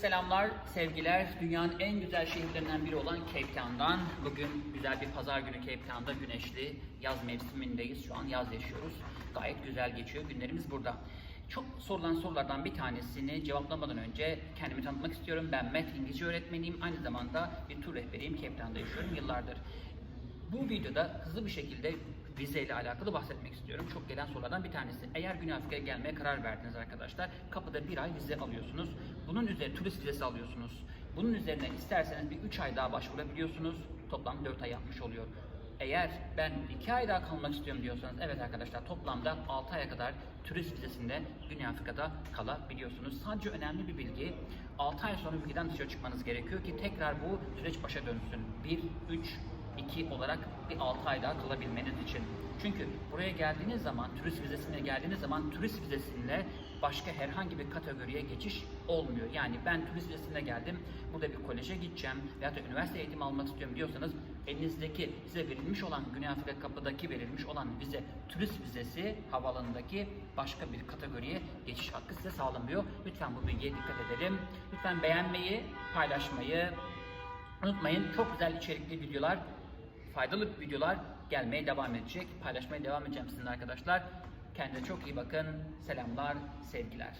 Selamlar, sevgiler. Dünyanın en güzel şehirlerinden biri olan Cape Town'dan. Bugün güzel bir pazar günü Cape Town'da güneşli yaz mevsimindeyiz. Şu an yaz yaşıyoruz. Gayet güzel geçiyor. Günlerimiz burada. Çok sorulan sorulardan bir tanesini cevaplamadan önce kendimi tanıtmak istiyorum. Ben Met, İngilizce öğretmeniyim. Aynı zamanda bir tur rehberiyim. Cape Town'da yaşıyorum yıllardır. Bu videoda hızlı bir şekilde vize ile alakalı bahsetmek istiyorum. Çok gelen sorulardan bir tanesi. Eğer Güney Afrika'ya gelmeye karar verdiniz arkadaşlar, kapıda bir ay vize alıyorsunuz. Bunun üzerine turist vizesi alıyorsunuz. Bunun üzerine isterseniz bir 3 ay daha başvurabiliyorsunuz. Toplam 4 ay yapmış oluyor. Eğer ben 2 ay daha kalmak istiyorum diyorsanız evet arkadaşlar toplamda 6 aya kadar turist vizesinde Güney Afrika'da kalabiliyorsunuz. Sadece önemli bir bilgi 6 ay sonra ülkeden dışarı çıkmanız gerekiyor ki tekrar bu süreç başa dönsün. 1, 3, 2 olarak bir 6 ay daha kalabilmeniz için. Çünkü buraya geldiğiniz zaman, turist vizesine geldiğiniz zaman turist vizesiyle başka herhangi bir kategoriye geçiş olmuyor. Yani ben turist vizesine geldim, burada bir koleje gideceğim veyahut da üniversite eğitimi almak istiyorum diyorsanız elinizdeki size verilmiş olan Güney Afrika kapıdaki verilmiş olan vize turist vizesi havaalanındaki başka bir kategoriye geçiş hakkı size sağlanmıyor. Lütfen bu bilgiye dikkat edelim. Lütfen beğenmeyi, paylaşmayı, Unutmayın çok güzel içerikli videolar, faydalı videolar gelmeye devam edecek. Paylaşmaya devam edeceğim sizinle arkadaşlar. Kendinize çok iyi bakın. Selamlar, sevgiler.